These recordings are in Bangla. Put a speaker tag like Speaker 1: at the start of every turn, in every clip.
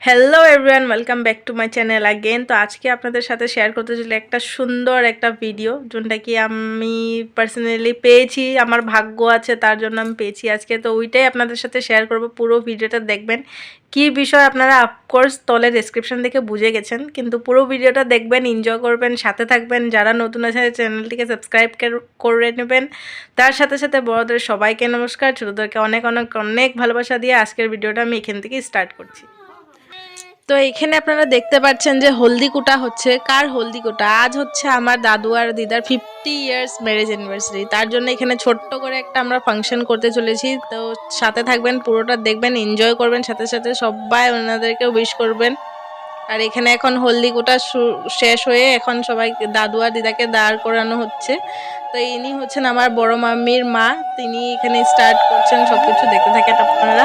Speaker 1: Hello everyone welcome back to my channel again তো আজকে আপনাদের সাথে শেয়ার করতে চলি একটা সুন্দর একটা ভিডিও যোনটা কি আমি পার্সোনালি পেয়েছি, আমার ভাগ্য আছে, তার জন্য আমি পেয়েছি আজকে। তো ওইটাই আপনাদের সাথে শেয়ার করব, পুরো ভিডিওটা দেখবেন। কি বিষয় আপনারা অফকোর্স তলে ডেসক্রিপশন দেখে বুঝে গেছেন, কিন্তু পুরো ভিডিওটা দেখবেন এনজয় করবেন, সাথে থাকবেন। যারা নতুন আছে চ্যানেলটিকে সাবস্ক্রাইব করে নেবেন। তার সাথে সাথে বড়দের সবাইকে নমস্কার, ছোটোদেরকে অনেক অনেক অনেক ভালোবাসা দিয়ে আজকের ভিডিওটা আমি এখান থেকে স্টার্ট করছি। তো এখানে আপনারা দেখতে পাচ্ছেন যে হলদি কুটা হচ্ছে। কার হলদি কুটা? আজ হচ্ছে আমার দাদু আর দিদার ফিফটি ইয়ার্স ম্যারেজ অ্যানিভার্সারি তার জন্য এখানে ছোট্ট করে একটা আমরা ফাংশন করতে চলেছি। তো সাথে থাকবেন, পুরোটা দেখবেন এনজয় করবেন, সাথে সাথে সবাই ওনাদেরকে উইশ করবেন। আর এখানে এখন হলদি কুটা শেষ হয়ে এখন সবাই দাদু আর দিদাকে দাঁড় করানো হচ্ছে। তো ইনি হচ্ছেন আমার বড় মাম্মির মা। তিনি এখানে স্টার্ট করছেন সব কিছু দেখতে থাকেন আপনারা।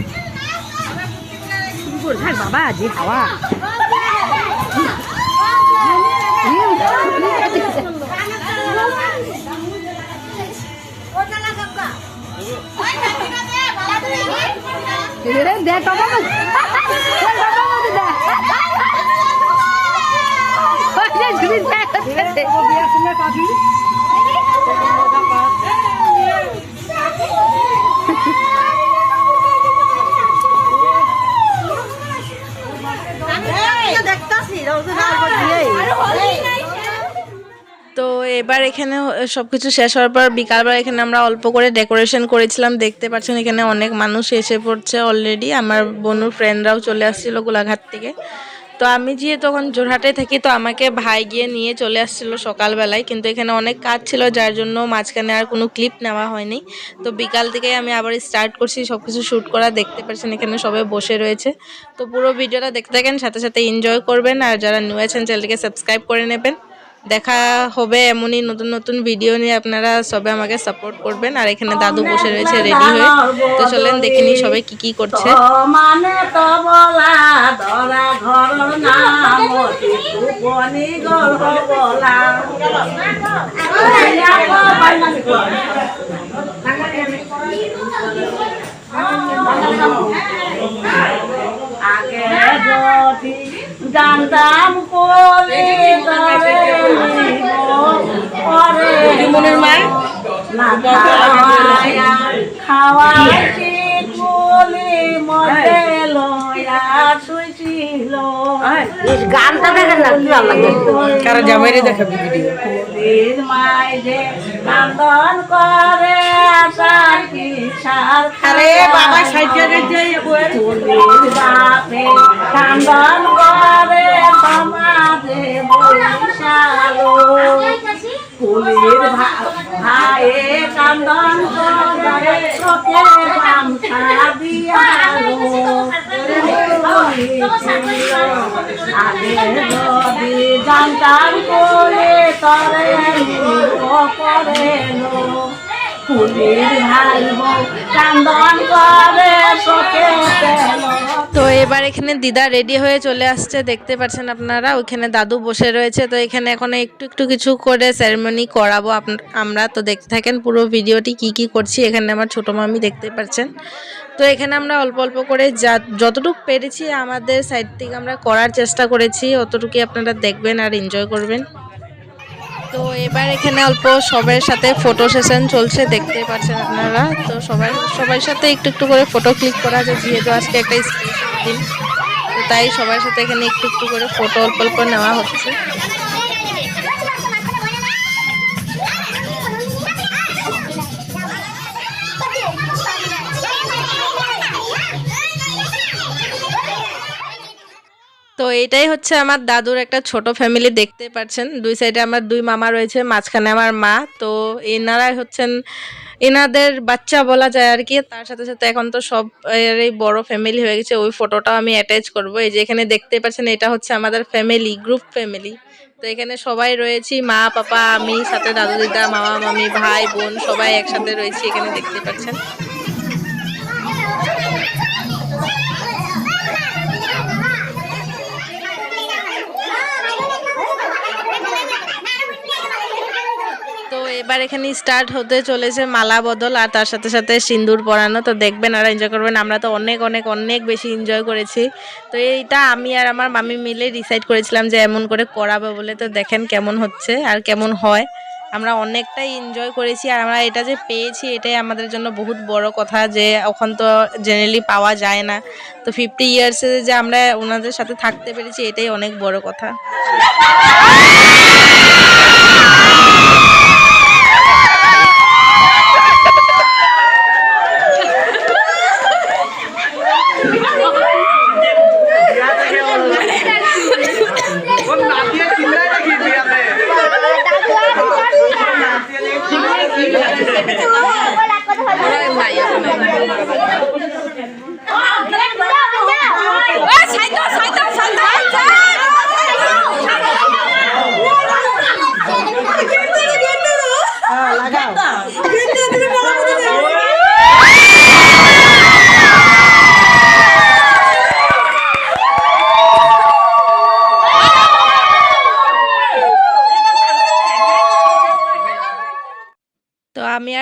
Speaker 2: বাবা যে হাওয়া দেখ বাবা
Speaker 1: তো এবার এখানে সব কিছু শেষ হওয়ার পর বিকালবেলা এখানে আমরা অল্প করে ডেকোরেশন করেছিলাম। দেখতে পাচ্ছেন এখানে অনেক মানুষ এসে পড়ছে অলরেডি আমার বনুর ফ্রেন্ডরাও চলে আসছিল গোলাঘাট থেকে। তো আমি যেয়ে তখন জোরহাটে থাকি, তো আমাকে ভাই গিয়ে নিয়ে চলে আসছিল সকালবেলায়। কিন্তু এখানে অনেক কাজ ছিল, যার জন্য মাঝখানে আর কোনো ক্লিপ নেওয়া হয়নি। তো বিকাল থেকে আমি আবার স্টার্ট করছি সব কিছু শ্যুট করা। দেখতে পাচ্ছেন এখানে সবাই বসে রয়েছে। তো পুরো ভিডিওটা দেখতে থাকেন, সাথে সাথে এনজয় করবেন। আর যারা নিউ আছেন চ্যানেলটিকে সাবস্ক্রাইব করে নেবেন। দেখা হবে এমনই নতুন নতুন ভিডিও নিয়ে আপনারা সবে আমাকে সাপোর্ট করবেন আর এখানে দাদু বসে রয়েছে রেডি হয়ে তো চলেন দেখে নিই সবাই কি কি করছে
Speaker 2: মানে তো বলা ধরা ঘর নাম গোপনি গর্ভ বলা আগে যদি জানতাম
Speaker 1: মনের মায়
Speaker 2: না খাওয়ায়া গানটা দেখেন না কি ভালো লাগে।
Speaker 3: কারা জামাইরে দেখাবি ভিডিও
Speaker 2: কান্দন করে আসার কি সার
Speaker 3: আরে বাবা সাইকেলে যাই
Speaker 2: কান্দন করে সমাজে বৈশালো। কুলির ভাইয়ে কান্দন করে চোখে গামছা দিয়ালো জানতাম তরে
Speaker 1: তো এবার এখানে দিদা রেডি হয়ে চলে আসছে, দেখতে পাচ্ছেন আপনারা ওইখানে দাদু বসে রয়েছে, তো এখানে এখন একটু একটু কিছু করে সেরেমনি করাবো আমরা। তো দেখতে থাকেন পুরো ভিডিওটি কি কি করছি, এখানে আমার ছোটো মামি দেখতে পাচ্ছেন। তো এখানে আমরা অল্প অল্প করে যা, যতটুকু পেরেছি আমাদের সাইড থেকে আমরা করার চেষ্টা করেছি, অতটুকুই আপনারা দেখবেন আর এনজয় করবেন। তো এবার এখানে অল্প সবার সাথে ফটো সেশন চলছে, দেখতে পাচ্ছেন আপনারা। তো সবাই সবার সাথে একটু একটু করে ফটো ক্লিক করা যায়, যেহেতু আজকে একটা স্পেশাল দিন। তো তাই সবার সাথে এখানে একটু একটু করে ফটো অল্প অল্প নেওয়া হচ্ছে। তো এইটাই হচ্ছে আমার দাদুর একটা ছোট ফ্যামিলি দেখতে পাচ্ছেন। দুই সাইডে আমার দুই মামা রয়েছে, মাঝখানে আমার মা। তো এনারাই হচ্ছেন, এনাদের বাচ্চা বলা যায় আর কি। তার সাথে সাথে এখন তো সব এরই বড় ফ্যামিলি হয়ে গেছে। ওই ফটোটাও আমি অ্যাটাচ করব। এই যে এখানে দেখতে পাচ্ছেন, এটা হচ্ছে আমাদের ফ্যামিলি গ্রুপ ফ্যামিলি তো এখানে সবাই রয়েছি, মা, পাপা, আমি, সাথে দাদু, দিদা, মামা, মামি, ভাই, বোন, সবাই একসাথে রয়েছি এখানে দেখতে পাচ্ছেন। এবার এখানে স্টার্ট হতে চলেছে মালা বদল আর তার সাথে সাথে সিন্দুর পরানো। তো দেখবেন আর এনজয় করবেন। আমরা তো অনেক অনেক অনেক বেশি এনজয় করেছি। তো এইটা আমি আর আমার মামি মিলে ডিসাইড করেছিলাম যে এমন করে করাবো বলে। তো দেখেন কেমন হচ্ছে আর কেমন হয়। আমরা অনেকটাই এনজয় করেছি আর আমরা এটা যে পেয়েছি এটাই আমাদের জন্য বহুত বড় কথা যে ওখান তো জেনারেলি পাওয়া যায় না। তো ফিফটি ইয়ার্সে যে আমরা ওনাদের সাথে থাকতে পেরেছি এটাই অনেক বড় কথা।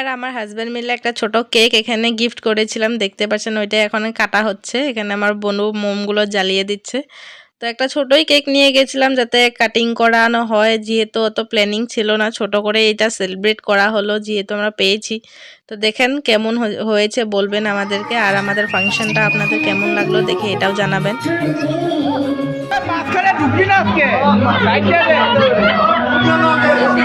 Speaker 1: আমার হাজব্যান্ড মিলে একটা ছোট কেক এখানে গিফট করেছিলাম। দেখতে পাচ্ছেন ওইটা এখন কাটা হচ্ছে। এখানে আমার বোনও মোমগুলো জ্বালিয়ে দিচ্ছে। তো একটা ছোটই কেক নিয়ে গেছিলাম যাতে কাটিং করানো হয়। যেহেতু অত প্ল্যানিং ছিল না, ছোট করে এটা সেলিব্রেট করা হলো, যেহেতু আমরা পেয়েছি। তো দেখেন কেমন হয়ে- হয়েছে বলবেন আমাদেরকে। আর আমাদের ফাংশনটা আপনাদের কেমন লাগল দেখে এটাও জানাবেন।
Speaker 4: আজকে।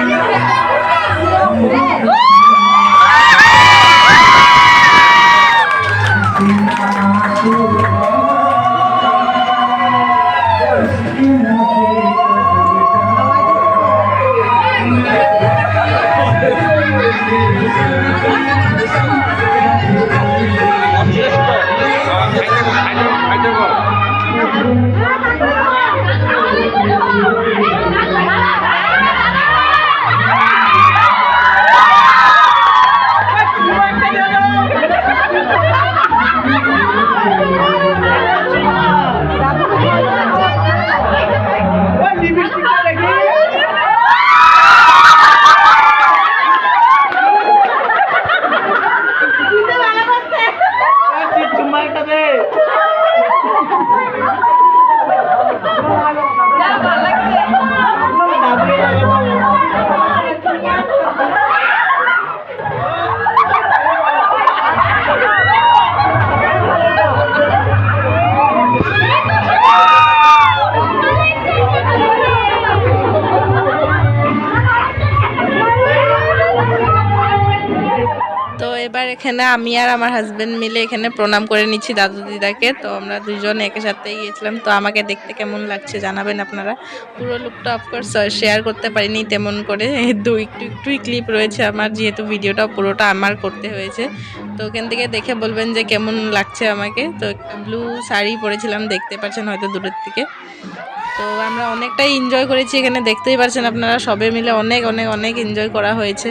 Speaker 1: এখানে আমি আর আমার হাজবেন্ড মিলে এখানে প্রণাম করে নিচ্ছি দাদু দিদাকে। তো আমরা দুজন একে সাথে গিয়েছিলাম। তো আমাকে দেখতে কেমন লাগছে জানাবেন আপনারা? পুরো লুকটা অফকোর্স শেয়ার করতে পারিনি তেমন করে। দু একটু একটুই ক্লিপ রয়েছে আমার, যেহেতু ভিডিওটা পুরোটা আমার করতে হয়েছে। তো ওখান থেকে দেখে বলবেন যে কেমন লাগছে আমাকে। তো ব্লু শাড়ি পরেছিলাম, দেখতে পাচ্ছেন হয়তো দূরের থেকে তো আমরা অনেকটাই এনজয় করেছি এখানে। দেখতেই পাচ্ছেন আপনারা, সবে মিলে অনেক অনেক অনেক এনজয় করা হয়েছে।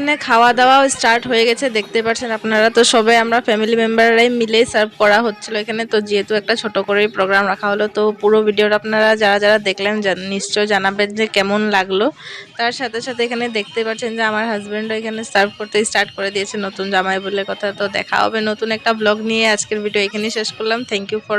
Speaker 1: এখানে খাওয়া দাওয়াও স্টার্ট হয়ে গেছে, দেখতে পাচ্ছেন আপনারা। তো সবাই আমরা ফ্যামিলি মেম্বাররাই মিলেই সার্ভ করা হচ্ছিল এখানে। তো যেহেতু একটা ছোট করেই প্রোগ্রাম রাখা হলো, তো পুরো ভিডিওটা আপনারা যারা যারা দেখলেন নিশ্চয় জানাবেন যে কেমন লাগল। তার সাথে সাথে এখানে দেখতে পাচ্ছেন যে আমার হাজব্যান্ডও এখানে সার্ভ করতে স্টার্ট করে দিয়েছে নতুন জামাই বলে কথা। তো দেখা হবে নতুন একটা ব্লগ নিয়ে। আজকের ভিডিও এখানেই শেষ করলাম। Thank you for